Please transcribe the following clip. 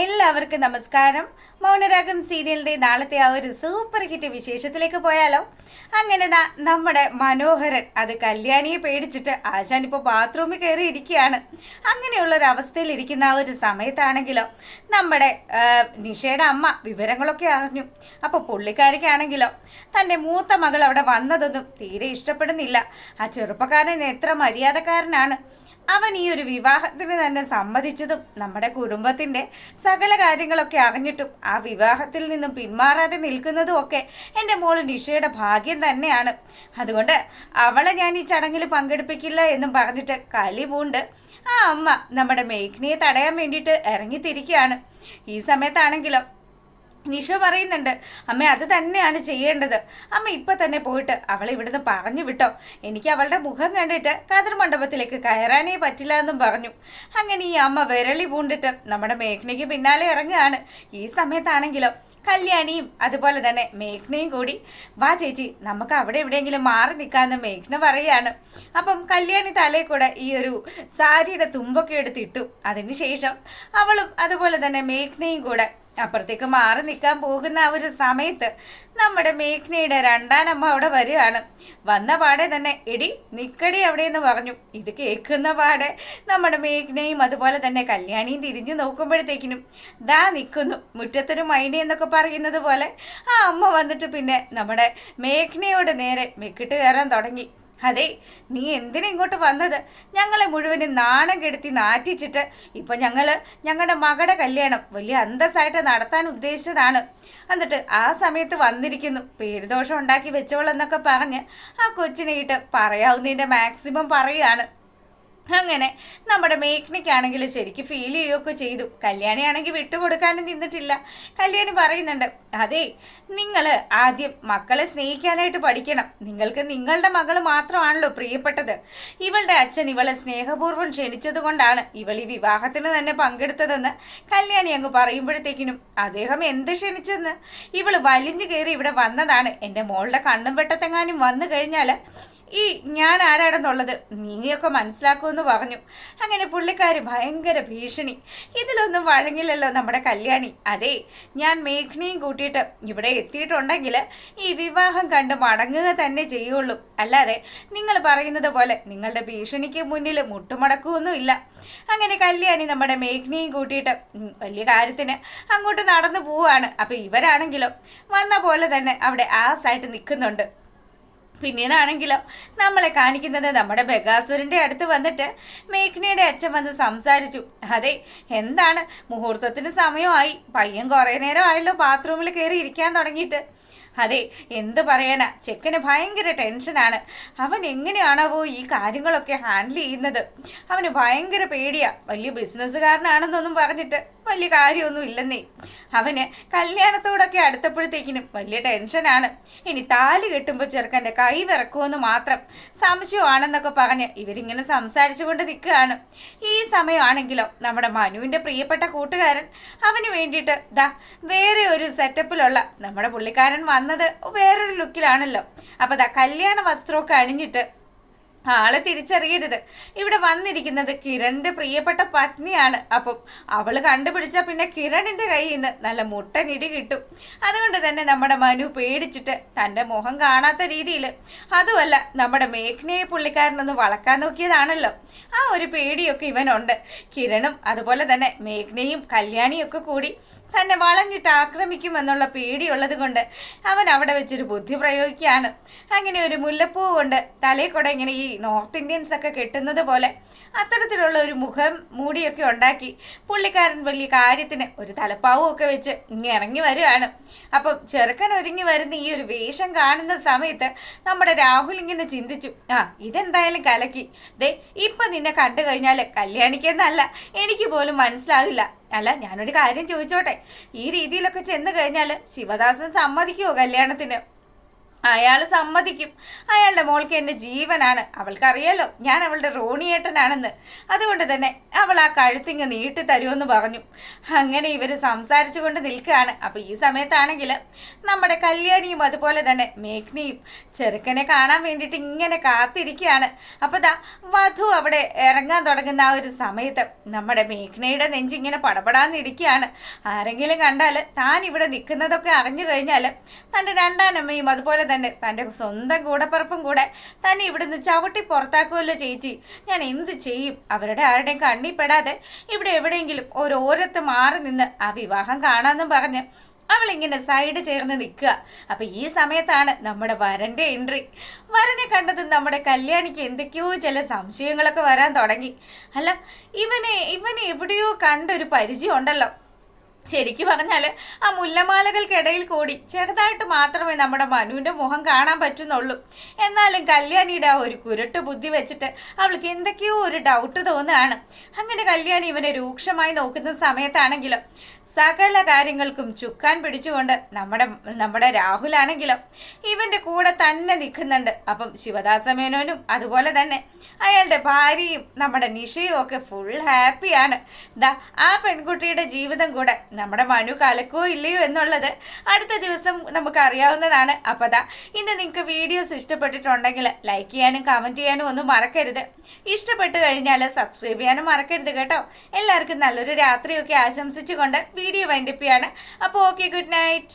എല്ലാവർക്കും നമസ്കാരം. മൗനരാഗം സീരിയലിന്റെ നാളത്തെ ആ ഒരു സൂപ്പർ ഹിറ്റ് വിശേഷത്തിലേക്ക് പോയാലോ? അങ്ങനെ നമ്മുടെ മനോഹരൻ അത് കല്യാണിയെ പേടിച്ചിട്ട് ആശാൻ ഇപ്പോൾ ബാത്റൂമിൽ കയറി ഇരിക്കുകയാണ് അങ്ങനെയുള്ള ഒരു അവസ്ഥയിൽ ഇരിക്കുന്ന ആ ഒരു സമയത്താണെങ്കിലോ നമ്മുടെ നിഷയുടെ അമ്മ വിവരങ്ങളൊക്കെ അറിഞ്ഞു. അപ്പോൾ പുള്ളിക്കാരിക്കാണെങ്കിലോ തന്റെ മൂത്ത മകൾ അവിടെ വന്നതൊന്നും തീരെ ഇഷ്ടപ്പെടുന്നില്ല. ആ ചെറുപ്പക്കാരൻ എത്ര മര്യാദക്കാരനാണ്? അവൻ ഈ ഒരു വിവാഹത്തിന് തന്നെ സമ്മതിച്ചതും നമ്മുടെ കുടുംബത്തിന്റെ സകല കാര്യങ്ങളൊക്കെ അറിഞ്ഞിട്ടും ആ വിവാഹത്തിൽ നിന്നും പിന്മാറാതെ നിൽക്കുന്നതും ഒക്കെ എന്റെ മോൾ നിഷയുടെ ഭാഗ്യം തന്നെയാണ്. അതുകൊണ്ട് അവളെ ഞാൻ ഈ ചടങ്ങിൽ പങ്കെടുപ്പിക്കില്ല എന്നും പറഞ്ഞിട്ട് കലി പൂണ്ട് ആ അമ്മ നമ്മുടെ മേഘ്നയെ തടയാൻ വേണ്ടിയിട്ട് ഇറങ്ങിത്തിരിക്കുകയാണ്. ഈ സമയത്താണെങ്കിലോ നിഷ പറയുന്നുണ്ട് അമ്മ അത് തന്നെയാണ് ചെയ്യേണ്ടത്. അമ്മ ഇപ്പൊ തന്നെ പോയിട്ട് അവളെ ഇവിടുന്ന് പറഞ്ഞു വിട്ടോ. എനിക്ക് അവളുടെ മുഖം കണ്ടിട്ട് കതിർ മണ്ഡപത്തിലേക്ക് കയറാനേ പറ്റില്ല എന്നും പറഞ്ഞു. അങ്ങനെ ഈ അമ്മ വിരളി പൂണ്ടിട്ട് നമ്മുടെ മേഘ്നയ്ക്ക് പിന്നാലെ ഇറങ്ങുകയാണ്. ഈ സമയത്താണെങ്കിലോ കല്യാണിയും അതുപോലെ തന്നെ മേഘ്നയും കൂടി വാ ചേച്ചി നമുക്ക് അവിടെ എവിടെയെങ്കിലും മാറി നിൽക്കാമെന്ന് മേഘ്ന പറയാണ് അപ്പം കല്യാണി തലേ കൂടെ ഈ ഒരു സാരിയുടെ തുമ്പൊക്കെ എടുത്തിട്ടു. അതിനുശേഷം അവളും അതുപോലെ തന്നെ മേഘ്നയും കൂടെ അപ്പുറത്തേക്ക് മാറി നിൽക്കാൻ പോകുന്ന ആ ഒരു സമയത്ത് നമ്മുടെ മേഘ്നയുടെ രണ്ടാനമ്മ അവിടെ വരികയാണ്. വന്ന പാടെ തന്നെ എടി നിക്കടി അവിടെയെന്ന് പറഞ്ഞു. ഇത് കേൾക്കുന്ന പാടെ നമ്മുടെ മേഘ്നയും അതുപോലെ തന്നെ കല്യാണിയും തിരിഞ്ഞു നോക്കുമ്പോഴത്തേക്കിനും ദാ നിൽക്കുന്നു മുറ്റത്തൊരു മൈനി എന്നൊക്കെ പറയുന്നത് പോലെ. ആ അമ്മ വന്നിട്ട് പിന്നെ നമ്മുടെ മേഘ്നയോട് നേരെ മെക്കിട്ട് കയറാൻ തുടങ്ങി. അതെ നീ എന്തിനാ ഇങ്ങോട്ട് വന്നത്? ഞങ്ങളെ മുഴുവനും നാണം കെടുത്തി നാറ്റിച്ചിട്ട് ഇപ്പൊ ഞങ്ങൾ ഞങ്ങളുടെ മകളുടെ കല്യാണം വലിയ അന്തസ്സായിട്ട് നടത്താൻ ഉദ്ദേശിച്ചതാണ്. എന്നിട്ട് ആ സമയത്ത് വന്നിരിക്കുന്നു. പേരുദോഷം ഉണ്ടാക്കി വെച്ചോളെന്നൊക്കെ പറഞ്ഞ് ആ കൊച്ചിനെ ഇട്ട് പറയാവുന്നതിന്റെ മാക്സിമം പറയാണ് അങ്ങനെ നമ്മുടെ മേഘ്നയ്ക്കാണെങ്കിൽ ശരിക്കും ഫീൽ ചെയ്യുകയൊക്കെ ചെയ്തു. കല്യാണിയാണെങ്കിൽ വിട്ടുകൊടുക്കാനും നിന്നിട്ടില്ല. കല്യാണി പറയുന്നുണ്ട് അതെ നിങ്ങൾ ആദ്യം മക്കളെ സ്നേഹിക്കാനായിട്ട് പഠിക്കണം. നിങ്ങൾക്ക് നിങ്ങളുടെ മകൾ മാത്രമാണല്ലോ പ്രിയപ്പെട്ടത്. ഇവളുടെ അച്ഛൻ ഇവളെ സ്നേഹപൂർവം ക്ഷണിച്ചത് കൊണ്ടാണ് ഇവൾ ഈ വിവാഹത്തിന് തന്നെ പങ്കെടുത്തതെന്ന് കല്യാണി അങ്ങ് പറയുമ്പോഴത്തേക്കിനും അദ്ദേഹം എന്ത് ക്ഷണിച്ചെന്ന്? ഇവൾ വലിഞ്ഞു കയറി ഇവിടെ വന്നതാണ്. എന്റെ മോളുടെ കണ്ണും വെട്ടത്തെങ്ങാനും വന്നു കഴിഞ്ഞാൽ ഈ ഞാൻ ആരാണെന്നുള്ളത് നീയൊക്കെ മനസ്സിലാക്കുമെന്ന് പറഞ്ഞു. അങ്ങനെ പുള്ളിക്കാരി ഭയങ്കര ഭീഷണി. ഇതിലൊന്നും വഴങ്ങില്ലല്ലോ നമ്മുടെ കല്യാണി. അതെ ഞാൻ മേഘ്നയും കൂട്ടിയിട്ട് ഇവിടെ എത്തിയിട്ടുണ്ടെങ്കിൽ ഈ വിവാഹം കണ്ട് മടങ്ങുക തന്നെ ചെയ്യുള്ളൂ. അല്ലാതെ നിങ്ങൾ പറയുന്നത് പോലെ നിങ്ങളുടെ ഭീഷണിക്ക് മുന്നിൽ മുട്ടുമടക്കുമൊന്നുമില്ല അങ്ങനെ കല്യാണി നമ്മുടെ മേഘ്നയും കൂട്ടിയിട്ട് വലിയ കാര്യത്തിന് അങ്ങോട്ട് നടന്നു പോവാണ് അപ്പോൾ ഇവരാണെങ്കിലും വന്ന പോലെ തന്നെ അവിടെ ആസായിട്ട് നിൽക്കുന്നുണ്ട്. പിന്നീടാണെങ്കിലോ നമ്മളെ കാണിക്കുന്നത് നമ്മുടെ ബഗാസുരന്റെ അടുത്ത് വന്നിട്ട് മേഘ്നയുടെ അച്ഛൻ വന്ന് സംസാരിച്ചു. അതെ എന്താണ്? മുഹൂർത്തത്തിന് സമയമായി. പയ്യൻ കുറേ നേരം ആയല്ലോ ബാത്റൂമിൽ കയറി ഇരിക്കാൻ തുടങ്ങിയിട്ട്. അതെ എന്ത് പറയാനാ? ചെക്കന് ഭയങ്കര ടെൻഷനാണ്. അവൻ എങ്ങനെയാണാവോ ഈ കാര്യങ്ങളൊക്കെ ഹാൻഡിൽ ചെയ്യുന്നത്? അവന് ഭയങ്കര പേടിയാ. വലിയ ബിസിനസ്സുകാരനാണെന്നൊന്നും പറഞ്ഞിട്ട് വലിയ കാര്യമൊന്നും ഇല്ലെന്നേ. അവന് കല്യാണത്തോടൊക്കെ അടുത്തപ്പോഴത്തേക്കിനും വലിയ ടെൻഷനാണ്. ഇനി താലി കെട്ടുമ്പോൾ ചെറുക്കന്റെ കൈ വിറക്കുമെന്ന് മാത്രം സംശയമാണെന്നൊക്കെ പറഞ്ഞ് ഇവരിങ്ങനെ സംസാരിച്ചു കൊണ്ട് നിൽക്കുകയാണ്. ഈ സമയമാണെങ്കിലോ നമ്മുടെ മനുവിന്റെ പ്രിയപ്പെട്ട കൂട്ടുകാരൻ? അവന് വേണ്ടിയിട്ട് ദാ വേറെ ഒരു സെറ്റപ്പിലുള്ള നമ്മുടെ പുള്ളിക്കാരൻ വന്നത് വേറൊരു ലുക്കിലാണല്ലോ അപ്പോൾ ദാ കല്യാണ വസ്ത്രമൊക്കെ അണിഞ്ഞിട്ട് ആളെ തിരിച്ചറിയരുത്. ഇവിടെ വന്നിരിക്കുന്നത് കിരണിന്റെ പ്രിയപ്പെട്ട പത്നിയാണ്. അപ്പം അവൾ കണ്ടുപിടിച്ച പിന്നെ കിരണിന്റെ കയ്യിൽ നിന്ന് നല്ല മുട്ടനിടി കിട്ടും. അതുകൊണ്ട് തന്നെ നമ്മുടെ മനു പേടിച്ചിട്ട് തന്റെ മുഖം കാണാത്ത രീതിയിൽ അതുമല്ല നമ്മുടെ മേഘ്നയെ പുള്ളിക്കാരനൊന്ന് വളക്കാൻ നോക്കിയതാണല്ലോ. ആ ഒരു പേടിയൊക്കെ ഇവനുണ്ട്. കിരണും അതുപോലെ തന്നെ മേഘ്നയും കല്യാണിയൊക്കെ കൂടി തന്നെ വളഞ്ഞിട്ട് ആക്രമിക്കുമെന്നുള്ള പേടിയുള്ളത് കൊണ്ട് അവൻ അവിടെ വെച്ചൊരു ബുദ്ധി പ്രയോഗിക്കുകയാണ്. അങ്ങനെ ഒരു മുല്ലപ്പൂ കൊണ്ട് തലയിൽ കൂടെ ഇങ്ങനെ ഈ നോർത്ത് ഇന്ത്യൻസ് ഒക്കെ കെട്ടുന്നത് പോലെ അത്തരത്തിലുള്ള ഒരു മുഖം മൂടിയൊക്കെ ഉണ്ടാക്കി പുള്ളിക്കാരൻ വലിയ കാര്യത്തിന് ഒരു തലപ്പാവും ഒക്കെ വെച്ച് ഇങ്ങനെ ഇറങ്ങി വരുവാണ് അപ്പം ചെറുക്കൻ ഒരുങ്ങി വരുന്ന ഈ ഒരു വേഷം കാണുന്ന സമയത്ത് നമ്മുടെ രാഹുൽ ഇങ്ങനെ ചിന്തിച്ചു ആ ഇതെന്തായാലും കലക്കി. ദേ ഇപ്പൊ നിന്നെ കണ്ടു കഴിഞ്ഞാൽ കല്യാണിക്കെന്നല്ല എനിക്ക് പോലും മനസ്സിലാകില്ല. അല്ല ഞാനൊരു കാര്യം ചോദിച്ചോട്ടെ. ഈ രീതിയിലൊക്കെ ചെന്ന് കഴിഞ്ഞാൽ ശിവദാസൻ സമ്മതിക്കുമോ കല്യാണത്തിന്? അയാൾ സമ്മതിക്കും. അയാളുടെ മോൾക്ക് എന്റെ ജീവനാണ്. അവൾക്കറിയാലോ ഞാൻ അവളുടെ റോണിയേട്ടനാണെന്ന്. അതുകൊണ്ട് തന്നെ അവൾ ആ കഴുത്തിങ്ങ് നീട്ടി തരുമെന്ന് പറഞ്ഞു. അങ്ങനെ ഇവർ സംസാരിച്ചു കൊണ്ട് നിൽക്കുകയാണ്. അപ്പോൾ ഈ സമയത്താണെങ്കിൽ നമ്മുടെ കല്യാണിയും അതുപോലെ തന്നെ മേഘ്നിയും ചെറുക്കനെ കാണാൻ വേണ്ടിയിട്ട് ഇങ്ങനെ കാത്തിരിക്കുകയാണ്. അപ്പോൾ ദാ വധു അവിടെ ഇറങ്ങാൻ തുടങ്ങുന്ന ആ ഒരു സമയത്ത് നമ്മുടെ മേഘ്നയുടെ നെഞ്ചിങ്ങനെ പടപടാന്നിരിക്കുകയാണ് ആരെങ്കിലും കണ്ടാൽ താൻ ഇവിടെ നിൽക്കുന്നതൊക്കെ അറിഞ്ഞു കഴിഞ്ഞാൽ തന്റെ രണ്ടാനമ്മയും അതുപോലെ തന്നെ തന്റെ സ്വന്തം കൂടപ്പറപ്പും കൂടെ തന്നെ ഇവിടുന്ന് ചവിട്ടി പുറത്താക്കുമല്ലോ ചേച്ചി. ഞാൻ എന്ത് ചെയ്യും? അവരുടെ ആരുടെയും കണ്ണി പെടാതെ ഇവിടെ എവിടെയെങ്കിലും ഓരോരത്ത് മാറി നിന്ന് ആ വിവാഹം കാണാമെന്നും പറഞ്ഞ് അവളിങ്ങനെ സൈഡ് ചേർന്ന് നിൽക്കുക. അപ്പൊ ഈ സമയത്താണ് നമ്മുടെ വരന്റെ എൻട്രി. വരനെ കണ്ടത് നമ്മുടെ കല്യാണിക്ക് എന്തൊക്കെയോ ചില സംശയങ്ങളൊക്കെ വരാൻ തുടങ്ങി. അല്ല ഇവനെ ഇവനെ എവിടെയോ കണ്ടൊരു പരിചയം ഉണ്ടല്ലോ. ശരിക്കും പറഞ്ഞാൽ ആ മുല്ലമാലകൾക്കിടയിൽ കൂടി ചെറുതായിട്ട് മാത്രമേ നമ്മുടെ മനുവിന്റെ മുഖം കാണാൻ പറ്റുന്നുള്ളൂ. എന്നാലും കല്യാണിയുടെ ആ ഒരു കുരുട്ട് ബുദ്ധി വെച്ചിട്ട് അവൾക്ക് എന്തൊക്കെയോ ഒരു ഡൗട്ട് തോന്നുകയാണ് അങ്ങനെ കല്യാണി ഇവനെ രൂക്ഷമായി നോക്കുന്ന സമയത്താണെങ്കിലും സകല കാര്യങ്ങൾക്കും ചുക്കാൻ പിടിച്ചുകൊണ്ട് നമ്മുടെ നമ്മുടെ രാഹുലാണെങ്കിലും ഇവന്റെ കൂടെ തന്നെ നിൽക്കുന്നുണ്ട്. അപ്പം ശിവദാസ മേനോനും അതുപോലെ തന്നെ. അയാളുടെ ഭാര്യയും നമ്മുടെ നിഷയും ഒക്കെ ഫുൾ ഹാപ്പിയാണ് ദാ ആ പെൺകുട്ടിയുടെ ജീവിതം കൂടെ നമ്മുടെ മനു കലക്കോ ഇല്ലയോ എന്നുള്ളത് അടുത്ത ദിവസം നമുക്ക് അറിയാവുന്നതാണ് അപ്പോൾ ദാ ഇന്ന് നിങ്ങൾക്ക് വീഡിയോസ് ഇഷ്ടപ്പെട്ടിട്ടുണ്ടെങ്കിൽ ലൈക്ക് ചെയ്യാനും കമന്റ് ചെയ്യാനും ഒന്നും മറക്കരുത്. ഇഷ്ടപ്പെട്ട് കഴിഞ്ഞാൽ സബ്സ്ക്രൈബ് ചെയ്യാനും മറക്കരുത് കേട്ടോ. എല്ലാവർക്കും നല്ലൊരു രാത്രിയൊക്കെ ആശംസിച്ചുകൊണ്ട് വീഡിയോ വൈൻഡപ്പിയാണ് അപ്പോൾ ഓക്കെ ഗുഡ് നൈറ്റ്